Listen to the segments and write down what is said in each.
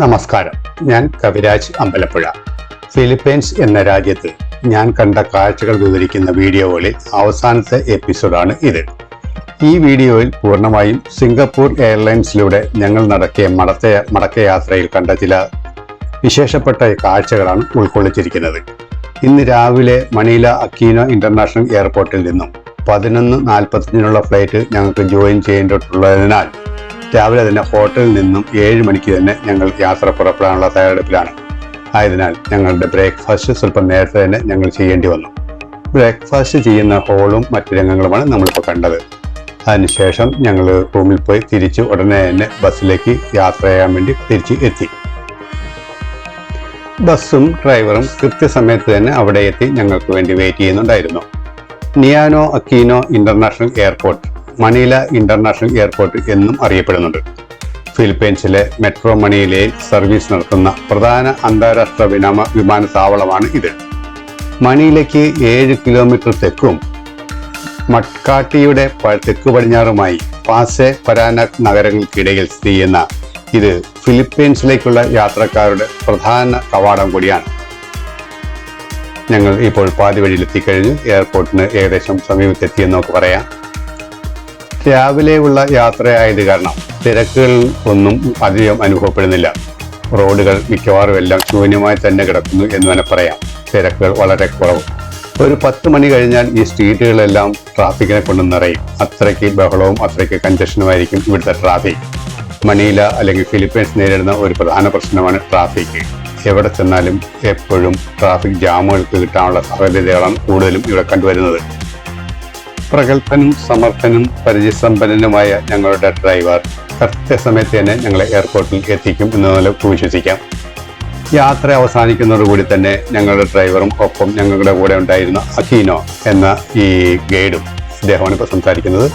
നമസ്കാരം. ഞാൻ കവിരാജ് അമ്പലപ്പുഴ. ഫിലിപ്പീൻസ് എന്ന രാജ്യത്ത് ഞാൻ കണ്ട കാഴ്ചകൾ വിവരിക്കുന്ന വീഡിയോകളിൽ അവസാനത്തെ എപ്പിസോഡാണ് ഇത്. ഈ വീഡിയോയിൽ പൂർണമായും സിംഗപ്പൂർ എയർലൈൻസിലൂടെ ഞങ്ങൾ നടക്കിയ മടത്ത മടക്കയാത്രയിൽ കണ്ട ചില വിശേഷപ്പെട്ട കാഴ്ചകളാണ് ഉൾക്കൊള്ളിച്ചിരിക്കുന്നത്. ഇന്ന് രാവിലെ മണീല അക്കീനോ ഇന്റർനാഷണൽ എയർപോർട്ടിൽ നിന്നും പതിനൊന്ന് നാൽപ്പത്തഞ്ചിനുള്ള ഫ്ലൈറ്റ് ഞങ്ങൾക്ക് ജോയിൻ ചെയ്യേണ്ടിട്ടുള്ളതിനാൽ രാവിലെ തന്നെ ഹോട്ടലിൽ നിന്നും ഏഴ് മണിക്ക് തന്നെ ഞങ്ങൾ യാത്ര പുറപ്പെടാനുള്ള തയ്യാറെടുപ്പിലാണ്. ആയതിനാൽ ഞങ്ങളുടെ ബ്രേക്ക്ഫാസ്റ്റ് സ്വല്പം നേരത്തെ തന്നെ ഞങ്ങൾ ചെയ്യേണ്ടി വന്നു. ബ്രേക്ക്ഫാസ്റ്റ് ചെയ്യുന്ന ഹോളും മറ്റു രംഗങ്ങളുമാണ് നമ്മളിപ്പോൾ കണ്ടത്. അതിനുശേഷം ഞങ്ങൾ റൂമിൽ പോയി തിരിച്ച് ഉടനെ തന്നെ ബസ്സിലേക്ക് യാത്ര ചെയ്യാൻ വേണ്ടി തിരിച്ച് എത്തി. ബസ്സും ഡ്രൈവറും കൃത്യസമയത്ത് തന്നെ അവിടെ എത്തി ഞങ്ങൾക്ക് വേണ്ടി വെയിറ്റ് ചെയ്യുന്നുണ്ടായിരുന്നു. Ninoy Aquino international airport. Manila international airport എന്നും അറിയപ്പെടുന്നുണ്ട്. ഫിലിപ്പീൻസിലെ മെട്രോ മണിയിലയിൽ സർവീസ് നടത്തുന്ന പ്രധാന അന്താരാഷ്ട്ര വിനാമ വിമാനത്താവളമാണ് ഇത്. മണിയിലേക്ക് ഏഴ് കിലോമീറ്റർ തെക്കും മട്കാട്ടിയുടെ തെക്ക് പടിഞ്ഞാറുമായി പാസെ പരാനക് നഗരങ്ങൾക്കിടയിൽ സ്ഥിതി ചെയ്യുന്ന ഇത് ഫിലിപ്പീൻസിലേക്കുള്ള യാത്രക്കാരുടെ പ്രധാന കവാടം കൂടിയാണ്. ഞങ്ങൾ ഇപ്പോൾ പാതി വഴിയിലെത്തിക്കഴിഞ്ഞ് എയർപോർട്ടിന് ഏകദേശം സമീപത്തെത്തിയെന്ന് നമുക്ക് പറയാം. രാവിലെയുള്ള യാത്രയായത് കാരണം തിരക്കുകൾ ഒന്നും അധികം അനുഭവപ്പെടുന്നില്ല. റോഡുകൾ മിക്കവാറും എല്ലാം ശൂന്യമായി തന്നെ കിടക്കുന്നു എന്ന് തന്നെ പറയാം. തിരക്കുകൾ വളരെ കുറവ്. ഒരു പത്ത് മണി കഴിഞ്ഞാൽ ഈ സ്ട്രീറ്റുകളെല്ലാം ട്രാഫിക്കിനെ കൊണ്ട് നിറയും. അത്രയ്ക്ക് ബഹളവും അത്രയ്ക്ക് കഞ്ചഷനുമായിരിക്കും ഇവിടുത്തെ ട്രാഫിക് മണീല അല്ലെങ്കിൽ ഫിലിപ്പീൻസ് നേരിടുന്ന ഒരു പ്രധാന പ്രശ്നമാണ് ട്രാഫിക് എവിടെ ചെന്നാലും എപ്പോഴും ട്രാഫിക് ജാമുകൾക്ക് കിട്ടാനുള്ള സാധ്യതകളാണ് കൂടുതലും ഇവിടെ കണ്ടുവരുന്നത്. പ്രഗത്ഭനും സമർത്ഥനും പരിചയസമ്പന്നനുമായ ഞങ്ങളുടെ ഡ്രൈവർ കൃത്യസമയത്ത് തന്നെ ഞങ്ങളെ എയർപോർട്ടിൽ എത്തിക്കും എന്ന് നിലയ്ക്ക് വിശ്വസിക്കാം യാത്ര അവസാനിക്കുന്നതോടുകൂടി തന്നെ ഞങ്ങളുടെ ഡ്രൈവറും ഒപ്പം ഞങ്ങളുടെ കൂടെ ഉണ്ടായിരുന്ന അഖീനോ എന്ന ഈ ഗൈഡും അദ്ദേഹമാണ് ഇപ്പോൾ സംസാരിക്കുന്നത്.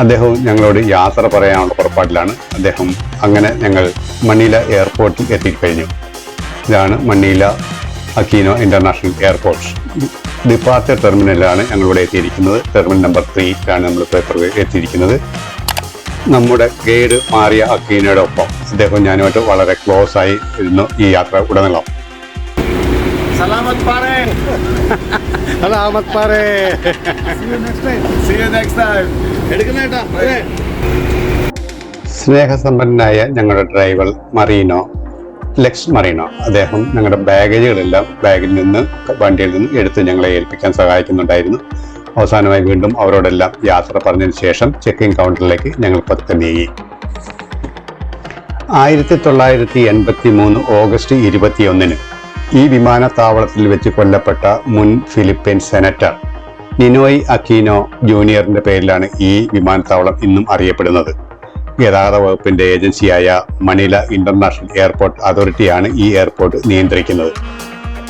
അദ്ദേഹവും ഞങ്ങളോട് യാത്ര പറയാനുള്ള പുറപ്പാടിലാണ്. അദ്ദേഹം അങ്ങനെ ഞങ്ങൾ മണീല എയർപോർട്ടിൽ എത്തിക്കഴിഞ്ഞു. ഇതാണ് Manila Aquino international airport. Departure ടെർമിനലാണ് ഞങ്ങളിവിടെ എത്തിയിരിക്കുന്നത്. ടെർമിനൽ നമ്പർ ത്രീയിലാണ് നമ്മൾ പേപ്പർ എത്തിയിരിക്കുന്നത്. നമ്മുടെ ഗൈഡ് മാറിയ അക്കീനയുടെ ഒപ്പം അദ്ദേഹം ഞാനുമായിട്ട് വളരെ ക്ലോസ് ആയി ഇരുന്നു ഈ യാത്ര ഉടനീളം. സ്നേഹസമ്പന്നനായ ഞങ്ങളുടെ ഡ്രൈവർ മറീനോ ലെക്സ് മറീനോ അദ്ദേഹം ഞങ്ങളുടെ ബാഗേജുകളെല്ലാം ബാഗിൽ നിന്ന് വണ്ടിയിൽ നിന്ന് എടുത്ത് ഞങ്ങളെ ഏൽപ്പിക്കാൻ സഹായിക്കുന്നുണ്ടായിരുന്നു. അവസാനമായി വീണ്ടും അവരോടെല്ലാം യാത്ര പറഞ്ഞതിന് ശേഷം ചെക്കിംഗ് കൗണ്ടറിലേക്ക് ഞങ്ങൾ പതുക്കെ നീങ്ങി ആയിരത്തി തൊള്ളായിരത്തി എൺപത്തി മൂന്ന് ഓഗസ്റ്റ് ഇരുപത്തിയൊന്നിന് ഈ വിമാനത്താവളത്തിൽ വെച്ച് കൊല്ലപ്പെട്ട മുൻ ഫിലിപ്പീൻ സെനറ്റർ നിനോയ് അക്കീനോ ജൂനിയറിന്റെ പേരിലാണ് ഈ വിമാനത്താവളം ഇന്നും അറിയപ്പെടുന്നത്. ഗതാഗത വകുപ്പിന്റെ ഏജൻസിയായ മണില ഇന്റർനാഷണൽ എയർപോർട്ട് അതോറിറ്റിയാണ് ഈ എയർപോർട്ട് നിയന്ത്രിക്കുന്നത്.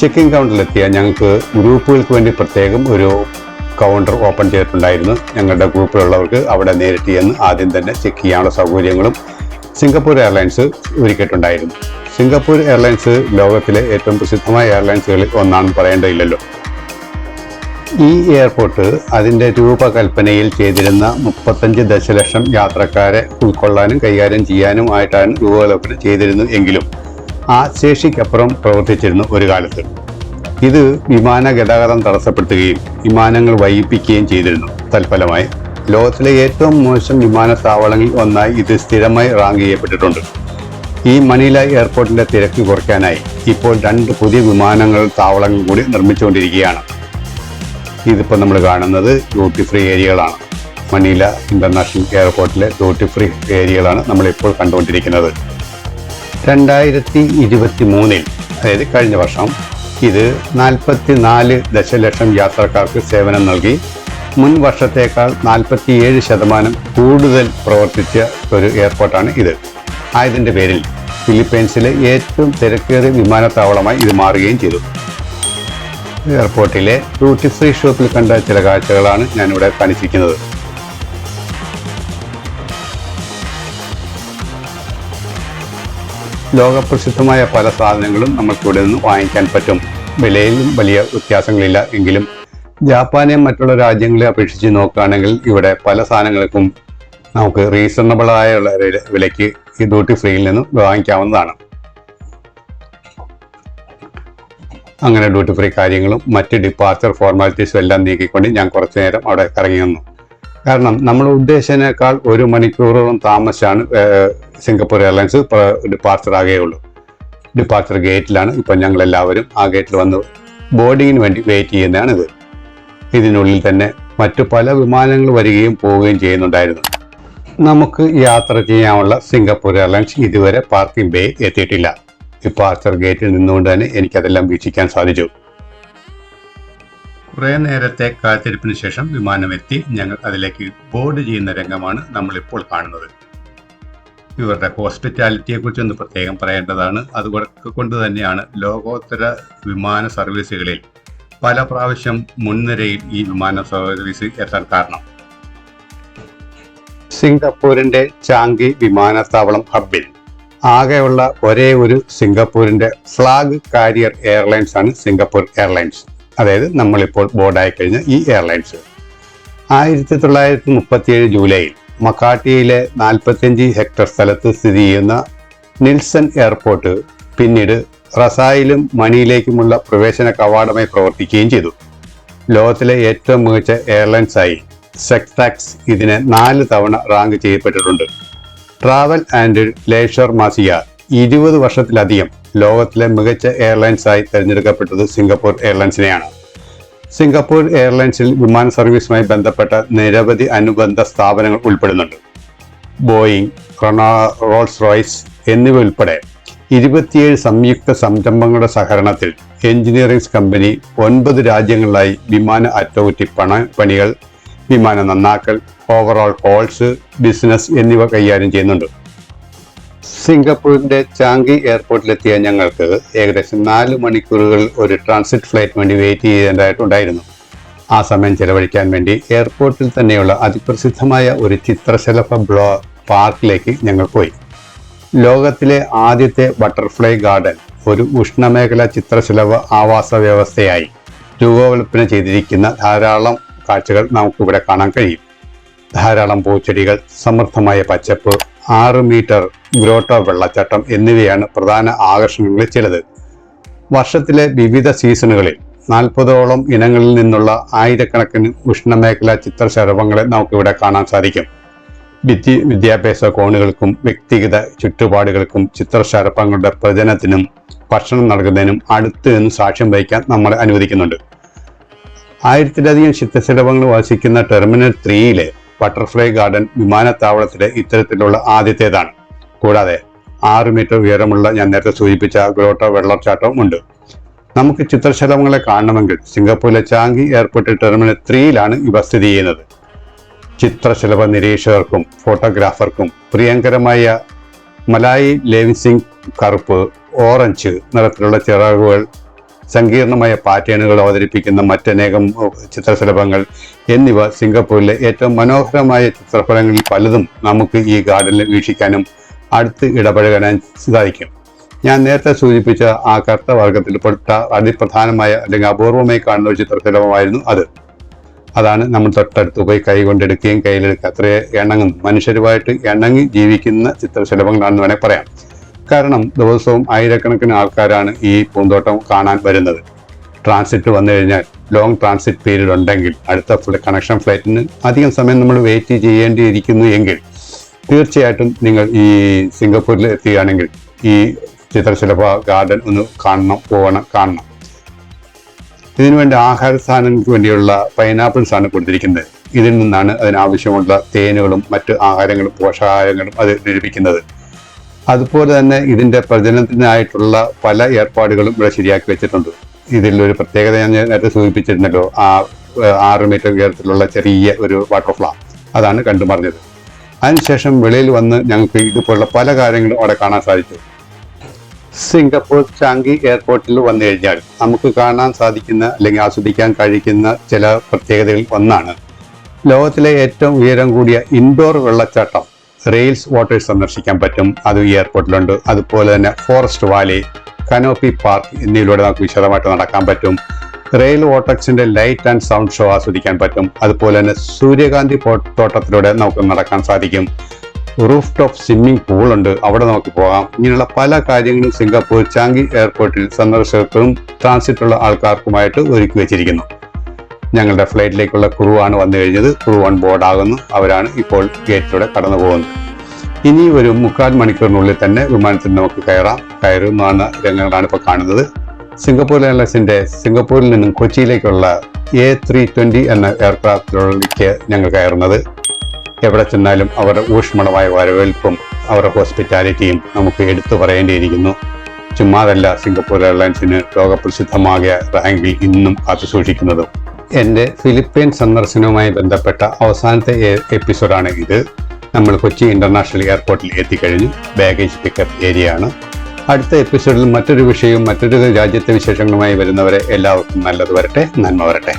ചെക്കിംഗ് കൗണ്ടറിലെത്തിയ ഞങ്ങൾക്ക് ഗ്രൂപ്പുകൾക്ക് വേണ്ടി പ്രത്യേകം ഒരു കൗണ്ടർ ഓപ്പൺ ചെയ്തിട്ടുണ്ടായിരുന്നു. ഞങ്ങളുടെ ഗ്രൂപ്പിലുള്ളവർക്ക് അവിടെ നേരിട്ട് ചെന്ന് ആദ്യം തന്നെ ചെക്ക് ചെയ്യാനുള്ള സൗകര്യങ്ങളും സിംഗപ്പൂർ എയർലൈൻസ് ഒരുക്കിയിട്ടുണ്ടായിരുന്നു. സിംഗപ്പൂർ എയർലൈൻസ് ലോകത്തിലെ ഏറ്റവും പ്രസിദ്ധമായ എയർലൈൻസുകളിൽ ഒന്നാണെന്ന് പറയേണ്ടതില്ലല്ലോ. ഈ എയർപോർട്ട് അതിന്റെ രൂപകൽപ്പനയിൽ ചെയ്തിരുന്ന മുപ്പത്തഞ്ച് ദശലക്ഷം യാത്രക്കാരെ ഉൾക്കൊള്ളാനും കൈകാര്യം ചെയ്യാനും ആയിട്ടാണ് രൂപകൽപ്പന ചെയ്തിരുന്നു എങ്കിലും ആ ശേഷിക്കപ്പുറം പ്രവർത്തിച്ചിരുന്നു ഒരു കാലത്ത്. ഇത് വിമാന ഗതാഗതം തടസ്സപ്പെടുത്തുകയും വിമാനങ്ങൾ വൈകിപ്പിക്കുകയും ചെയ്തിരുന്നു. തൽഫലമായി ലോകത്തിലെ ഏറ്റവും മോശം വിമാനത്താവളങ്ങളിൽ ഒന്നായി ഇത് സ്ഥിരമായി റാങ്ക് ചെയ്യപ്പെട്ടിട്ടുണ്ട്. ഈ മണില എയർപോർട്ടിന്റെ തിരക്ക് കുറയ്ക്കാനായി ഇപ്പോൾ രണ്ട് പുതിയ വിമാനങ്ങൾ താവളങ്ങൾ കൂടി നിർമ്മിച്ചുകൊണ്ടിരിക്കുകയാണ്. ഇതിപ്പോൾ നമ്മൾ കാണുന്നത് ഡ്യൂട്ടി ഫ്രീ ഏരിയകളാണ് മണീല ഇന്റർനാഷണൽ എയർപോർട്ടിലെ ഡ്യൂട്ടി ഫ്രീ ഏരിയകളാണ് നമ്മളിപ്പോൾ കണ്ടുകൊണ്ടിരിക്കുന്നത്. രണ്ടായിരത്തി ഇരുപത്തി മൂന്നിൽ അതായത് കഴിഞ്ഞ വർഷം ഇത് നാൽപ്പത്തി നാല് ദശലക്ഷം യാത്രക്കാർക്ക് സേവനം നൽകി. മുൻ വർഷത്തേക്കാൾ നാൽപ്പത്തിയേഴ് ശതമാനം കൂടുതൽ പ്രവർത്തിച്ച ഒരു എയർപോർട്ടാണ് ഇത്. ആയതിന്റെ പേരിൽ ഫിലിപ്പൈൻസിലെ ഏറ്റവും തിരക്കേറിയ വിമാനത്താവളമായി ഇത് മാറുകയും ചെയ്തു. എയർപോർട്ടിലെ ഡ്യൂട്ടി ഫ്രീ ഷോപ്പിൽ കണ്ട ചില കാഴ്ചകളാണ് ഞാനിവിടെ കാണിച്ചിരിക്കുന്നത്. ലോകപ്രസിദ്ധമായ പല സാധനങ്ങളും നമുക്കിവിടെ നിന്ന് വാങ്ങിക്കാൻ പറ്റും. വിലയിലും വലിയ വ്യത്യാസങ്ങളില്ല എങ്കിലും ജാപ്പാനെ മറ്റുള്ള രാജ്യങ്ങളെ അപേക്ഷിച്ച് നോക്കുകയാണെങ്കിൽ ഇവിടെ പല സാധനങ്ങൾക്കും നമുക്ക് റീസണബിളായ വിലയ്ക്ക് ഈ ഡ്യൂട്ടി ഫ്രീയിൽ നിന്നും വാങ്ങിക്കാവുന്നതാണ്. അങ്ങനെ ഡ്യൂട്ടി ഫ്രീ കാര്യങ്ങളും മറ്റ് ഡിപ്പാർച്ചർ ഫോർമാലിറ്റീസും എല്ലാം നീക്കിക്കൊണ്ട് ഞാൻ കുറച്ചു നേരം അവിടെ ഇറങ്ങി വന്നു കാരണം നമ്മൾ ഉദ്ദേശിച്ചതിനേക്കാൾ ഒരു മണിക്കൂറോളം താമസിച്ചാണ് സിംഗപ്പൂർ എയർലൈൻസ് ഡിപ്പാർച്ചർ ആകുകയുള്ളൂ ഡിപ്പാർച്ചർ ഗേറ്റിലാണ് ഇപ്പം ഞങ്ങൾ എല്ലാവരും ആ ഗേറ്റിൽ വന്ന് ബോർഡിങ്ങിന് വേണ്ടി വെയിറ്റ് ചെയ്യുന്നതാണിത്. ഇതിനുള്ളിൽ തന്നെ മറ്റു പല വിമാനങ്ങൾ വരികയും പോവുകയും ചെയ്യുന്നുണ്ടായിരുന്നു. നമുക്ക് യാത്ര ചെയ്യാനുള്ള സിംഗപ്പൂർ എയർലൈൻസ് ഇതുവരെ പാർക്കിംഗ് ബേ എത്തിയിട്ടില്ല. ഡിപ്പാർച്ചർ ഗേറ്റിൽ നിന്നുകൊണ്ട് തന്നെ എനിക്കതെല്ലാം വീക്ഷിക്കാൻ സാധിച്ചു. കുറേ നേരത്തെ കാത്തിരിപ്പിന് ശേഷം വിമാനം എത്തി ഞങ്ങൾ അതിലേക്ക് ബോർഡ് ചെയ്യുന്ന രംഗമാണ് നമ്മളിപ്പോൾ കാണുന്നത്. ഇവരുടെ ഹോസ്പിറ്റാലിറ്റിയെ കുറിച്ച് ഒന്ന് പ്രത്യേകം പറയേണ്ടതാണ്. അതുകൊണ്ട് തന്നെയാണ് ലോകോത്തര വിമാന സർവീസുകളിൽ പല പ്രാവശ്യം മുൻനിരയിൽ ഈ വിമാന സർവീസ് എത്താൻ കാരണം. സിംഗപ്പൂരിന്റെ ചാങ്കി വിമാനത്താവളം ഹബ്ബിൽ ആകെയുള്ള ഒരേ ഒരു സിംഗപ്പൂരിന്റെ ഫ്ലാഗ് കാരിയർ എയർലൈൻസ് ആണ് സിംഗപ്പൂർ എയർലൈൻസ് അതായത് നമ്മളിപ്പോൾ ബോർഡായി കഴിഞ്ഞ ഈ എയർലൈൻസ് ആയിരത്തി തൊള്ളായിരത്തി മുപ്പത്തിയേഴ് ജൂലൈയിൽ മക്കാട്ടിയിലെ നാൽപ്പത്തിയഞ്ച് ഹെക്ടർ സ്ഥലത്ത് സ്ഥിതി ചെയ്യുന്ന നിൽസൺ എയർപോർട്ട് പിന്നീട് റസായിലും മണിയിലേക്കുമുള്ള പ്രവേശന കവാടമായി പ്രവർത്തിക്കുകയും ചെയ്തു. ലോകത്തിലെ ഏറ്റവും മികച്ച എയർലൈൻസായി സെക്ടാക്സ് ഇതിനെ നാല് തവണ റാങ്ക് ചെയ്യപ്പെട്ടിട്ടുണ്ട്. ട്രാവൽ ആൻഡ് ലേഷർ മാസിയ ഇരുപത് വർഷത്തിലധികം ലോകത്തിലെ മികച്ച എയർലൈൻസായി തിരഞ്ഞെടുക്കപ്പെട്ടത് സിംഗപ്പൂർ എയർലൈൻസിനെയാണ്. സിംഗപ്പൂർ എയർലൈൻസിൽ വിമാന സർവീസുമായി ബന്ധപ്പെട്ട നിരവധി അനുബന്ധ സ്ഥാപനങ്ങൾ ഉൾപ്പെടുന്നുണ്ട്. ബോയിങ് റൊണാ റോൾസ് റോയ്സ് എന്നിവ ഉൾപ്പെടെ ഇരുപത്തിയേഴ് സംയുക്ത സംരംഭങ്ങളുടെ സഹകരണത്തിൽ എഞ്ചിനീയറിംഗ് കമ്പനി ഒൻപത് രാജ്യങ്ങളിലായി വിമാന അറ്റകുറ്റപ്പണ പണികൾ വിമാന നന്നാക്കൽ ഓവറോൾ കോൾസ് ബിസിനസ് എന്നിവ കൈകാര്യം ചെയ്യുന്നുണ്ട്. സിംഗപ്പൂരിന്റെ ചാങ്കി എയർപോർട്ടിലെത്തിയ ഞങ്ങൾക്ക് ഏകദേശം നാല് മണിക്കൂറുകൾ ഒരു ട്രാൻസിറ്റ് ഫ്ലൈറ്റ് വേണ്ടി വെയിറ്റ് ചെയ്യേണ്ടതായിട്ടുണ്ടായിരുന്നു. ആ സമയം ചെലവഴിക്കാൻ വേണ്ടി എയർപോർട്ടിൽ തന്നെയുള്ള അതിപ്രസിദ്ധമായ ഒരു ചിത്രശലഭ ബ്ലോ പാർക്കിലേക്ക് ഞങ്ങൾ പോയി. ലോകത്തിലെ ആദ്യത്തെ ബട്ടർഫ്ലൈ ഗാർഡൻ ഒരു ഉഷ്ണമേഖല ചിത്രശലഭ ആവാസ വ്യവസ്ഥയായി രൂപകൽപ്പന ചെയ്തിരിക്കുന്ന ധാരാളം കാഴ്ചകൾ നമുക്കിവിടെ കാണാൻ കഴിയും. ധാരാളം പൂച്ചെടികൾ സമൃദ്ധമായ പച്ചപ്പ് ആറ് മീറ്റർ ഗ്രോട്ടോ വെള്ളച്ചാട്ടം എന്നിവയാണ് പ്രധാന ആകർഷണങ്ങളിൽ ചിലത്. വർഷത്തിലെ വിവിധ സീസണുകളിൽ നാൽപ്പതോളം ഇനങ്ങളിൽ നിന്നുള്ള ആയിരക്കണക്കിന് ഉഷ്ണമേഖലാ ചിത്രശലഭങ്ങളെ നമുക്കിവിടെ കാണാൻ സാധിക്കും. വിദ്യ വിദ്യാഭ്യാസ കോണുകൾക്കും വ്യക്തിഗത ചുറ്റുപാടുകൾക്കും ചിത്രശലഭങ്ങളുടെ പ്രജനത്തിനും ഭക്ഷണം നൽകുന്നതിനും അടുത്ത് നിന്ന് സാക്ഷ്യം വഹിക്കാൻ നമ്മളെ അനുവദിക്കുന്നുണ്ട്. ആയിരത്തിലധികം ചിത്തശലഭങ്ങൾ വസിക്കുന്ന ടെർമിനൽ ത്രീയിലെ ബട്ടർഫ്ലൈ ഗാർഡൻ വിമാനത്താവളത്തിലെ ഇത്തരത്തിലുള്ള ആദ്യത്തേതാണ്. കൂടാതെ ആറ് മീറ്റർ ഉയരമുള്ള ഞാൻ നേരത്തെ സൂചിപ്പിച്ച ഗ്രോട്ടോ വെള്ളച്ചാട്ടവും ഉണ്ട്. നമുക്ക് ചിത്രശലഭങ്ങളെ കാണണമെങ്കിൽ സിംഗപ്പൂരിലെ ചാങ്കി എയർപോർട്ട് ടെർമിനൽ ത്രീയിലാണ് ഇവ സ്ഥിതി ചെയ്യുന്നത്. ചിത്രശലഭ നിരീക്ഷകർക്കും ഫോട്ടോഗ്രാഫർക്കും പ്രിയങ്കരമായ മലായി ലേവിസിംഗ് കറുപ്പ് ഓറഞ്ച് നിറത്തിലുള്ള ചിറകുകൾ സങ്കീർണമായ പാറ്റേണുകൾ അവതരിപ്പിക്കുന്ന മറ്റനേകം ചിത്രശലഭങ്ങൾ എന്നിവ സിംഗപ്പൂരിലെ ഏറ്റവും മനോഹരമായ ചിത്രഫലങ്ങളിൽ പലതും നമുക്ക് ഈ ഗാർഡനിൽ വീക്ഷിക്കാനും അടുത്ത് ഇടപഴകാനും സാധിക്കും. ഞാൻ നേരത്തെ സൂചിപ്പിച്ച ആ കറുത്ത വർഗത്തിൽപ്പെട്ട അതിപ്രധാനമായ അല്ലെങ്കിൽ അപൂർവമായി കാണുന്ന ഒരു ചിത്രശലഭമായിരുന്നു അത്. അതാണ് നമ്മൾ തൊട്ടടുത്ത് പോയി കൈ കൊണ്ടെടുക്കുകയും കയ്യിലെടുക്കുക. അത്രയേ ഇണങ്ങും മനുഷ്യരുമായിട്ട് ഇണങ്ങി ജീവിക്കുന്ന ചിത്രശലഭങ്ങളാണെന്ന് വേണമെങ്കിൽ പറയാം. കാരണം ദിവസവും ആയിരക്കണക്കിന് ആൾക്കാരാണ് ഈ പൂന്തോട്ടം കാണാൻ വരുന്നത്. ട്രാൻസിറ്റ് വന്നു കഴിഞ്ഞാൽ ലോങ് ട്രാൻസിറ്റ് പീരീഡ് ഉണ്ടെങ്കിൽ അടുത്ത കണക്ഷൻ ഫ്ലൈറ്റിന് അധികം സമയം നമ്മൾ വെയിറ്റ് ചെയ്യേണ്ടിയിരിക്കുന്നു എങ്കിൽ തീർച്ചയായിട്ടും നിങ്ങൾ ഈ സിംഗപ്പൂരിൽ എത്തുകയാണെങ്കിൽ ഈ ചിത്രശലഭ ഗാർഡൻ ഒന്ന് കാണണം പോകണം കാണണം. ഇതിനുവേണ്ടി ആഹാര സാധനങ്ങൾക്ക് വേണ്ടിയുള്ള പൈനാപ്പിൾസാണ് കൊടുത്തിരിക്കുന്നത്. ഇതിൽ നിന്നാണ് അതിനാവശ്യമുള്ള തേനുകളും മറ്റ് ആഹാരങ്ങളും പോഷകാഹാരങ്ങളും അത് ലഭിക്കുന്നത്. അതുപോലെ തന്നെ ഇതിന്റെ പ്രചരണത്തിനായിട്ടുള്ള പല ഏർപ്പാടുകളും ഇവിടെ ശരിയാക്കി വെച്ചിട്ടുണ്ട്. ഇതിലൊരു പ്രത്യേകത ഞാൻ നേരത്തെ സൂചിപ്പിച്ചിരുന്നല്ലോ ആ ആറ് മീറ്റർ ഉയരത്തിലുള്ള ചെറിയ ഒരു വാട്ടർഫ്ലാ അതാണ് കണ്ടു പറഞ്ഞത് അതിനുശേഷം വെളിയിൽ വന്ന് ഞങ്ങൾക്ക് ഇതുപോലുള്ള പല കാര്യങ്ങളും അവിടെ കാണാൻ സാധിച്ചു. സിംഗപ്പൂർ ചാങ്കി എയർപോർട്ടിൽ വന്നു കഴിഞ്ഞാൽ നമുക്ക് കാണാൻ സാധിക്കുന്ന അല്ലെങ്കിൽ ആസ്വദിക്കാൻ കഴിക്കുന്ന ചില പ്രത്യേകതകൾ ഒന്നാണ്. ലോകത്തിലെ ഏറ്റവും ഉയരം കൂടിയ ഇൻഡോർ വെള്ളച്ചാട്ടം. റെയിൽസ് വാട്ടേഴ്സ് സന്ദർശിക്കാൻ പറ്റും. അത് ഈ എയർപോർട്ടിലുണ്ട് അതുപോലെ തന്നെ ഫോറസ്റ്റ് വാലി കനോപ്പി പാർക്ക് എന്നിവയിലൂടെ നമുക്ക് വിശദമായിട്ട് നടക്കാൻ പറ്റും. റെയിൽ വോട്ടക്സിന്റെ ലൈറ്റ് ആൻഡ് സൗണ്ട് ഷോ ആസ്വദിക്കാൻ പറ്റും. അതുപോലെ തന്നെ സൂര്യകാന്തി തോട്ടത്തിലൂടെ നമുക്ക് നടക്കാൻ സാധിക്കും. റൂഫ് ടോപ്പ് സ്വിമ്മിംഗ് പൂൾ ഉണ്ട്. അവിടെ നമുക്ക് പോകാം. ഇങ്ങനെയുള്ള പല കാര്യങ്ങളും സിംഗപ്പൂർ ചാങ്കി എയർപോർട്ടിൽ സന്ദർശകർക്കും ട്രാൻസിറ്റുള്ള ആൾക്കാർക്കുമായിട്ട് ഒരുക്കി വെച്ചിരിക്കുന്നു. ഞങ്ങളുടെ ഫ്ലൈറ്റിലേക്കുള്ള ക്രൂ ആണ് വന്നു കഴിഞ്ഞത്. ക്രൂ ഓൺ ബോർഡ് ആകുന്നു. അവരാണ് ഇപ്പോൾ ഗേറ്റിലൂടെ കടന്നു പോകുന്നത്. ഇനി ഒരു മുക്കാൽ മണിക്കൂറിനുള്ളിൽ തന്നെ വിമാനത്തിൽ നമുക്ക് കയറാം. കയറുന്നതാണ് രംഗങ്ങളാണ് ഇപ്പോൾ കാണുന്നത്. സിംഗപ്പൂർ എയർലൈൻസിന്റെ സിംഗപ്പൂരിൽ നിന്നും കൊച്ചിയിലേക്കുള്ള എ ത്രീ ട്വന്റി എന്ന എയർക്രാഫ്റ്റിലേക്ക് ഞങ്ങൾ കയറുന്നത്. എവിടെ ചെന്നാലും അവരുടെ ഊഷ്മളമായ വരവേൽപ്പും അവരുടെ ഹോസ്പിറ്റാലിറ്റിയും നമുക്ക് എടുത്തു പറയേണ്ടിയിരിക്കുന്നു. ചുമ്മാതല്ല സിംഗപ്പൂർ എയർലൈൻസിന് ലോകപ്രസിദ്ധമായ റാങ്കിൽ ഇന്നും കാത്തു സൂക്ഷിക്കുന്നതും എന്റെ ഫിലിപ്പീൻ സന്ദർശനവുമായി ബന്ധപ്പെട്ട അവസാനത്തെ എപ്പിസോഡാണ് ഇത്. നമ്മൾ കൊച്ചി ഇന്റർനാഷണൽ എയർപോർട്ടിൽ എത്തിക്കഴിഞ്ഞു. ബാഗേജ് പിക്കപ്പ് ഏരിയ ആണ് അടുത്ത എപ്പിസോഡിൽ മറ്റൊരു വിഷയവും മറ്റൊരു രാജ്യത്തെ വിശേഷങ്ങളുമായി വരുന്നവരെ എല്ലാവർക്കും നല്ലത് വരട്ടെ. നന്മ വരട്ടെ.